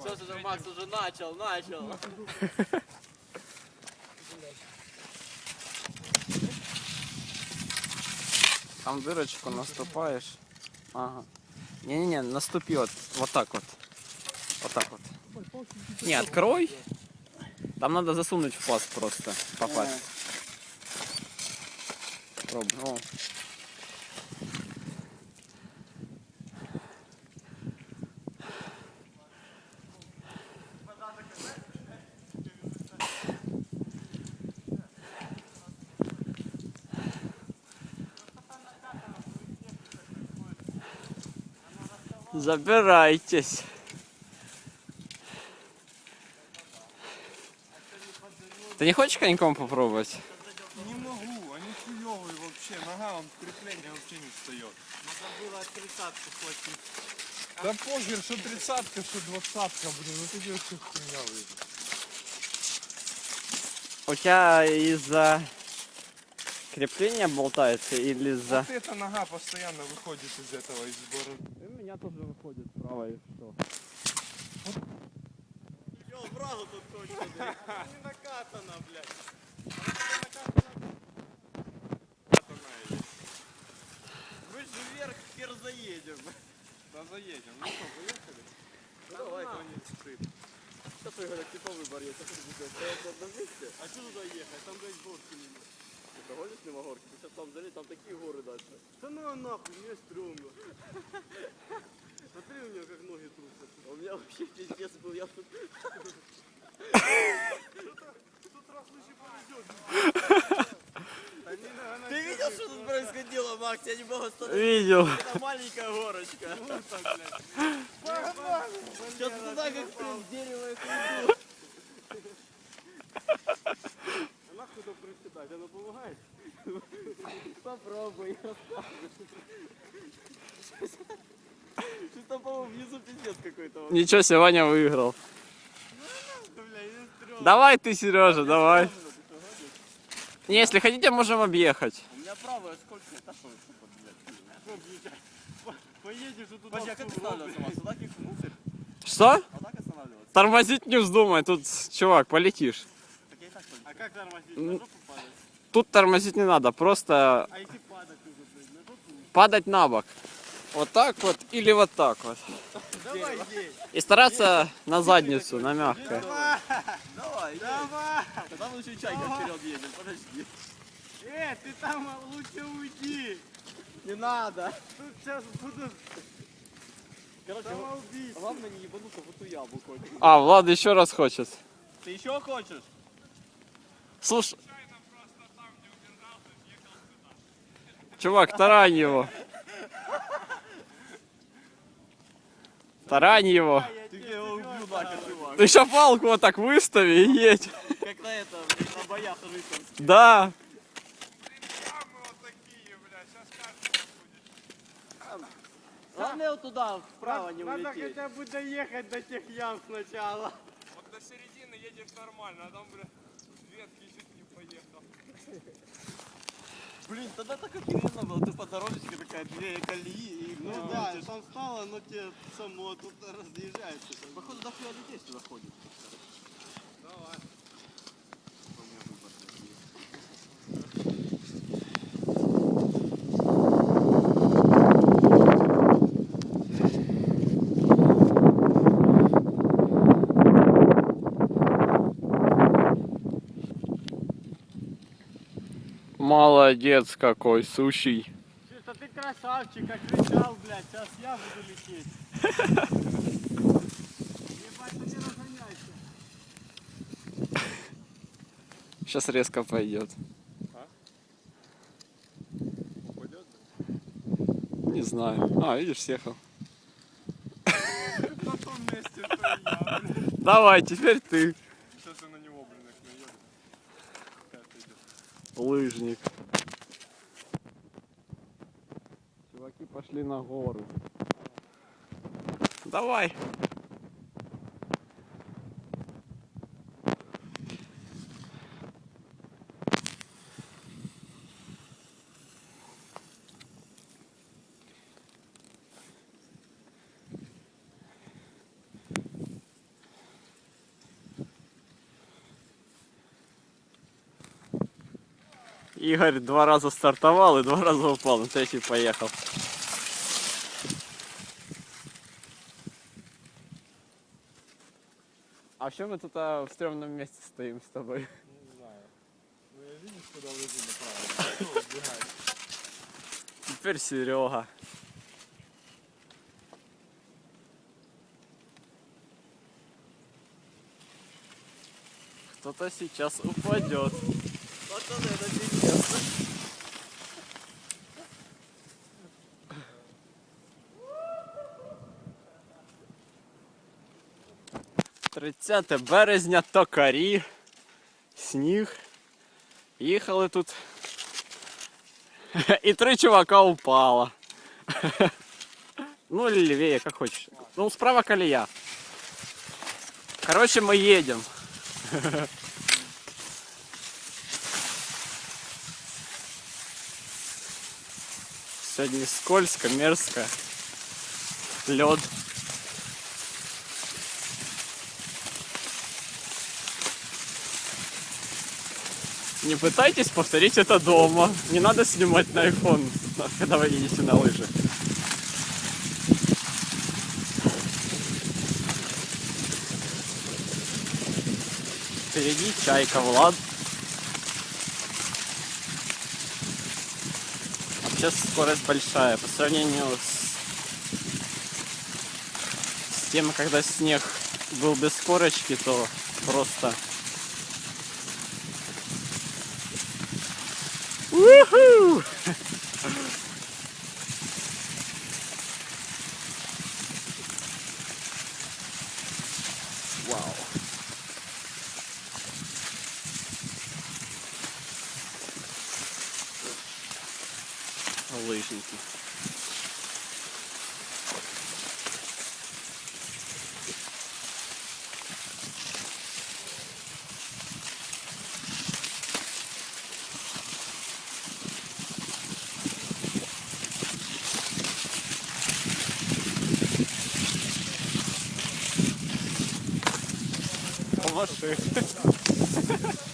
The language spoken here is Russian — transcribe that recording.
Все, уже Макс уже начал, начал. Там дырочку наступаешь. Ага. Не-не-не, наступи вот, вот так вот. Вот так вот. Не, открой. Там надо засунуть в паз просто. Попасть. Пробуй. Забирайтесь. Ты не хочешь коньком попробовать? Не могу, они хуёвые вообще. Нога, он крепление вообще не встает. Надо было тридцатку хватить. Да похер, что тридцатка, что двадцатка, блин, ну ты все хуйня выйдет. У тебя из-за крепления болтается или из-за... Вот эта нога постоянно выходит из этого, из бороды. У меня тоже выходит справа и что? Все, сразу тут точно, блядь. Не накатано, блядь. Мы же вверх хер заедем. Да заедем. Ну что, поехали? Давай, конец стыд. Сейчас я говорю, типа выбор есть, а что? А что туда ехать? Там, блядь, горки не Ты проходишь мимо горки? Ты сейчас там залезь, там такие горы дальше. Да ну а нахуй, мне стрёмно. Смотри у меня как ноги трусят. А у меня вообще пиздец был, я тут... Ты видел, что тут происходило, Макс? Я не могу остановиться. Видел. Это маленькая горочка. Сейчас туда как дерево их уйду. А нахуй то приседать? Оно помогает? Попробуй. Что там, по-моему, внизу пиздец какой-то. Ничего себе, Ваня выиграл. Давай ты, Сережа, давай. Не, если хотите, можем объехать. У меня правая скользкая. Да что, блядь. Поедешь туда. Подожди, а как останавливаться, Макс? Сюда кикнуть? Что? Тормозить не вздумай, тут, чувак, полетишь. Так я и так полетел. А как тормозить? На жопу падать? Тут тормозить не надо, просто А если падать уже, блядь, на жопу? падать на бок. Вот так вот или вот так вот. Давай. И стараться на задницу, на мягкое. Давай, давай. Тогда лучше чайка вперед едем, подожди. Э, ты там лучше уйди. Не надо. Тут сейчас будут Короче, главное не ебануться в эту хоть. А, Влад еще раз хочет. Ты еще хочешь? Слушай. Чувак, тарань его. Тарань его. Ты я его убью нахер, чувак. Ты еще палку вот так выстави и едь. Как на этом, на боях рыцарских. Да. Главное вот туда, вправо не Надо улететь. хотя бы доехать до тех ям сначала. Вот до середины едешь нормально, а там, блядь, с ветки чуть не поехал. Блин, тогда так охеренно было. Ты по дорожечке такая, две колеи и Ну да, там стало, но тебе само тут разъезжается. Походу, до хуя людей сюда ходит. Молодец какой, сущий. Чисто ты красавчик, кричал, блядь, сейчас я буду лететь. Ебать, ты не разгоняйся. Сейчас резко пойдет. Упадет? Не знаю. А, видишь, съехал. На том месте, что и я, блядь. Давай, теперь ты, Сейчас я на него, лыжник. Чуваки пошли на гору. Давай. Ігор два рази стартував і два рази упав, на третій поїхав. А що ми тут а, в стрёмном місці стоїмо з тобою? Не знаю. Ну я видишь, куда лыжи направил. Ну, убегай. Теперь Серега. Кто-то сейчас упадет. Пацаны, это пиздец. — 30 березня, токарі, сніг. Їхали тут. І три чувака упало. Ну или левее, как хочешь. Ну, справа колея. Короче, мы едем. Сегодня скользко, мерзко. Лед. Не пытайтесь повторить это дома. Не надо снимать на iPhone, когда вы едете на лыжи. Впереди чайка, Влад. Сейчас скорость большая по сравнению с, с тем, когда снег был без корочки, то просто Уху! ます